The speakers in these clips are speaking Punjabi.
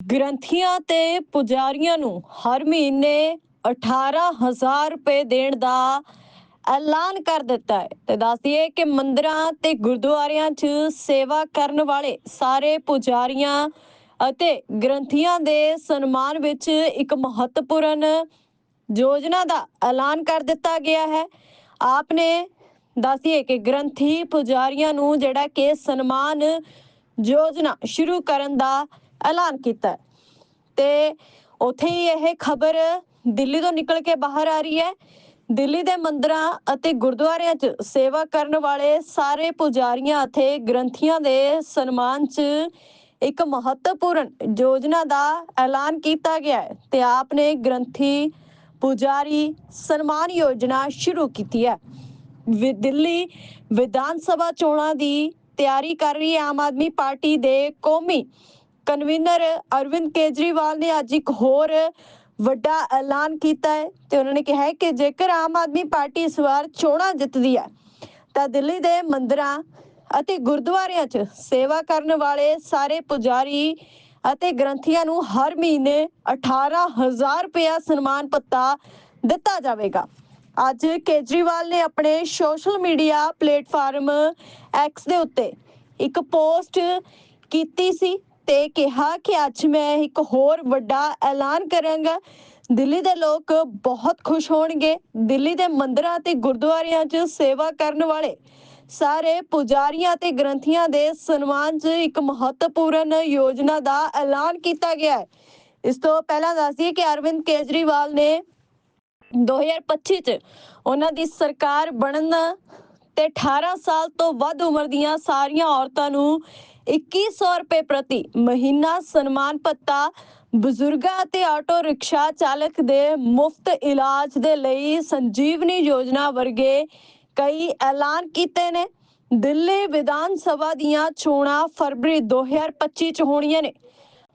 ਗ੍ਰੰਥੀਆਂ ਤੇ ਪੁਜਾਰੀਆਂ ਨੂੰ ਹਰ ਮਹੀਨੇ 18000 ਰੁਪਏ ਦੇਣ ਦਾ ਐਲਾਨ ਕਰ ਦਿੱਤਾ ਹੈ। ਤੇ ਦੱਸਦੀਏ ਕਿ ਮੰਦਿਰਾਂ ਤੇ ਗੁਰਦੁਆਰਿਆਂ 'ਚ ਸੇਵਾ ਕਰਨ ਵਾਲੇ ਸਾਰੇ ਪੁਜਾਰੀਆਂ ਅਤੇ ਗ੍ਰੰਥੀਆਂ ਦੇ ਸਨਮਾਨ ਵਿੱਚ ਇੱਕ ਮਹੱਤਵਪੂਰਨ ਯੋਜਨਾ ਦਾ ਐਲਾਨ ਕਰ ਦਿੱਤਾ ਗਿਆ ਹੈ। ਆਪ ਨੇ ਦੱਸਿਏ ਕਿ ਗ੍ਰੰਥੀ ਪੁਜਾਰੀਆਂ ਨੂੰ ਜਿਹੜਾ ਕਿ ਸਨਮਾਨ ਯੋਜਨਾ ਸ਼ੁਰੂ ਕਰਨ ਦਾ ਐਲਾਨ ਕੀਤਾ ਤੇ ਉੱਥੇ ਹੀ ਇਹ ਖਬਰ ਦਿੱਲੀ ਤੋਂ ਨਿਕਲ ਕੇ ਬਾਹਰ ਆ ਰਹੀ ਹੈ। ਦਿੱਲੀ ਦੇ ਮੰਦਿਰਾਂ ਅਤੇ ਗੁਰਦੁਆਰਿਆਂ 'ਚ ਸੇਵਾ ਕਰਨ ਵਾਲੇ ਸਾਰੇ ਪੁਜਾਰੀਆਂ ਅਤੇ ਗ੍ਰੰਥੀਆਂ ਦੇ ਸਨਮਾਨ 'ਚ ਇੱਕ ਮਹੱਤਵਪੂਰਨ ਯੋਜਨਾ ਦਾ ਐਲਾਨ ਕੀਤਾ ਗਿਆ ਹੈ ਤੇ ਆਪਨੇ ਗ੍ਰੰਥੀ ਪੁਜਾਰੀ ਸਨਮਾਨ ਯੋਜਨਾ ਸ਼ੁਰੂ ਕੀਤੀ ਹੈ। ਦਿੱਲੀ ਵਿਧਾਨ ਸਭਾ ਚੋਣਾਂ ਦੀ ਤਿਆਰੀ ਕਰ ਰਹੀ ਆਮ ਆਦਮੀ ਪਾਰਟੀ ਦੇ ਕੌਮੀ ਕਨਵੀਨਰ ਅਰਵਿੰਦ ਕੇਜਰੀਵਾਲ ਨੇ ਅੱਜ ਇੱਕ ਹੋਰ ਵੱਡਾ ਐਲਾਨ ਕੀਤਾ ਹੈ ਤੇ ਉਹਨਾਂ ਨੇ ਕਿਹਾ ਹੈ ਕਿ ਜੇਕਰ ਆਮ ਆਦਮੀ ਪਾਰਟੀ ਇਸ ਵਾਰ ਚੋਣਾਂ ਜਿੱਤਦੀ ਹੈ, ਤਾਂ ਦਿੱਲੀ ਦੇ ਮੰਦਿਰਾਂ ਅਤੇ ਗੁਰਦੁਆਰਿਆਂ 'ਚ ਸੇਵਾ ਕਰਨ ਵਾਲੇ ਸਾਰੇ ਪੁਜਾਰੀ ਅਤੇ ਗ੍ਰੰਥੀਆਂ ਨੂੰ ਹਰ ਮਹੀਨੇ 18000 ਰੁਪਇਆ ਸਨਮਾਨ ਪੱਤਾ ਦਿੱਤਾ ਜਾਵੇਗਾ। ਅੱਜ ਕੇਜਰੀਵਾਲ ਨੇ ਆਪਣੇ ਸੋਸ਼ਲ ਮੀਡੀਆ ਪਲੇਟਫਾਰਮ ਐਕਸ ਦੇ ਉੱਤੇ ਇੱਕ ਪੋਸਟ ਕੀਤੀ ਸੀ ਤੇ ਕਿਹਾ ਕਿ ਅੱਜ ਮੈਂ ਇੱਕ ਹੋਰ ਵੱਡਾ ਐਲਾਨ ਕਰਾਂਗਾ। ਦਿੱਲੀ ਦੇ ਲੋਕ ਬਹੁਤ ਖੁਸ਼ ਹੋਣਗੇ। ਦਿੱਲੀ ਦੇ ਮੰਦਿਰਾਂ ਤੇ ਗੁਰਦੁਆਰਿਆਂ 'ਚ ਸੇਵਾ ਕਰਨ ਵਾਲੇ ਸਾਰੇ ਪੁਜਾਰੀਆਂ ਤੇ ਗ੍ਰੰਥੀਆਂ ਦੇ ਸਨਮਾਨ 'ਚ ਇੱਕ ਮਹੱਤਵਪੂਰਨ ਯੋਜਨਾ ਦਾ ਐਲਾਨ ਕੀਤਾ ਗਿਆ ਹੈ। ਇਸ ਤੋਂ ਪਹਿਲਾਂ ਦੱਸਦੀਏ ਕਿ ਅਰਵਿੰਦ ਕੇਜਰੀਵਾਲ ਨੇ 2025 ਚ ਉਹਨਾਂ ਦੀ ਸਰਕਾਰ ਬਣਨ ਤੇ 18 ਸਾਲ ਤੋਂ ਵੱਧ ਉਮਰ ਦੀਆਂ ਸਾਰੀਆਂ ਔਰਤਾਂ ਨੂੰ 2100 ਰੁਪਏ ਪ੍ਰਤੀ ਮਹੀਨਾ ਸਨਮਾਨ ਭੱਤਾ ਬਜ਼ੁਰਗਾਂ ਅਤੇ ਆਟੋ ਰਿਕਸ਼ਾ ਚਾਲਕ ਦੇ ਮੁਫਤ ਇਲਾਜ ਦੇ ਲਈ ਸੰਜੀਵਨੀ ਯੋਜਨਾ ਵਰਗੇ ਕਈ ਐਲਾਨ ਕੀਤੇ ਨੇ ਦਿੱਲੀ ਵਿਧਾਨ ਸਭਾ ਦੀਆਂ ਚੋਣਾਂ ਫਰਵਰੀ 2025 ਚ ਹੋਣੀਆਂ ਨੇ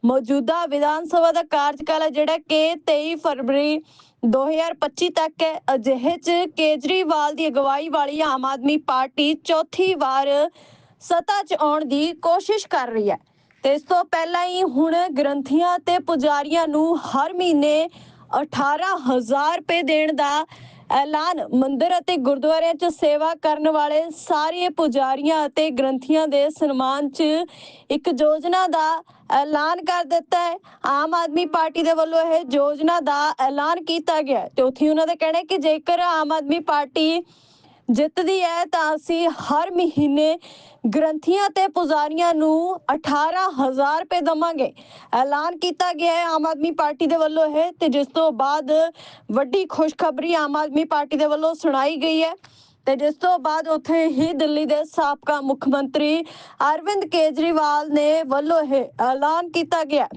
ਮੌਜੂਦਾ ਵਿਧਾਨ ਸਭਾ ਦਾ ਕਾਰਜਕਾਲ ਹੈ ਜਿਹੜਾ ਕਿ 23 ਫਰਵਰੀ 2025 ਤੱਕ ਹੈ ਅਜਿਹੇ ਚ ਕੇਜਰੀਵਾਲ ਦੀ ਅਗਵਾਈ ਵਾਲੀ ਆਮ ਆਦਮੀ ਪਾਰਟੀ ਚੌਥੀ ਵਾਰ ਸਤਾ 'ਚ ਆਉਣ ਦੀ ਕੋਸ਼ਿਸ਼ ਕਰ ਰਹੀ ਹੈ। ਤੇ ਇਸ ਤੋਂ ਪਹਿਲਾਂ ਹੀ ਹੁਣ ਗ੍ਰੰਥੀਆਂ ਤੇ ਪੁਜਾਰੀਆਂ ਨੂੰ ਹਰ ਮਹੀਨੇ 18000 ਰੁਪਏ ਦੇਣ ਦਾ ਐਲਾਨ ਮੰਦਿਰ ਅਤੇ ਗੁਰਦੁਆਰਿਆਂ 'ਚ ਸੇਵਾ ਕਰਨ ਵਾਲੇ ਸਾਰੇ ਪੁਜਾਰੀਆਂ ਅਤੇ ਗ੍ਰੰਥੀਆਂ ਦੇ ਸਨਮਾਨ 'ਚ ਇੱਕ ਯੋਜਨਾ ਦਾ ਐਲਾਨ ਕਰ ਦਿੱਤਾ ਹੈ। ਆਮ ਆਦਮੀ ਪਾਰਟੀ ਦੇ ਵੱਲੋਂ ਇਹ ਯੋਜਨਾ ਦਾ ਐਲਾਨ ਕੀਤਾ ਗਿਆ ਤੇ ਉੱਥੇ ਹੀ ਉਹਨਾਂ ਦਾ ਕਹਿਣਾ ਹੈ ਕਿ ਜੇਕਰ ਆਮ ਆਦਮੀ ਪਾਰਟੀ ਜਿੱਤਦੀ ਹੈ ਤਾਂ ਅਸੀਂ ਹਰ ਮਹੀਨੇ ਗ੍ਰੰਥੀਆਂ ਤੇ ਪੁਜਾਰੀਆਂ ਨੂੰ 18000 ਰੁਪਏ ਦਵਾਂਗੇ। ਐਲਾਨ ਕੀਤਾ ਗਿਆ ਹੈ ਆਮ ਆਦਮੀ ਪਾਰਟੀ ਦੇ ਵੱਲੋਂ ਇਹ ਤੇ ਜਿਸ ਤੋਂ ਬਾਅਦ ਵੱਡੀ ਖੁਸ਼ਖਬਰੀ ਆਮ ਆਦਮੀ ਪਾਰਟੀ ਦੇ ਵੱਲੋਂ ਸੁਣਾਈ ਗਈ ਹੈ ਤੇ ਜਿਸ ਤੋਂ ਬਾਅਦ ਉੱਥੇ ਹੀ ਦਿੱਲੀ ਦੇ ਸਾਬਕਾ ਮੁੱਖ ਮੰਤਰੀ ਅਰਵਿੰਦ ਕੇਜਰੀਵਾਲ ਨੇ ਵੱਲੋਂ ਇਹ ਐਲਾਨ ਕੀਤਾ ਗਿਆ।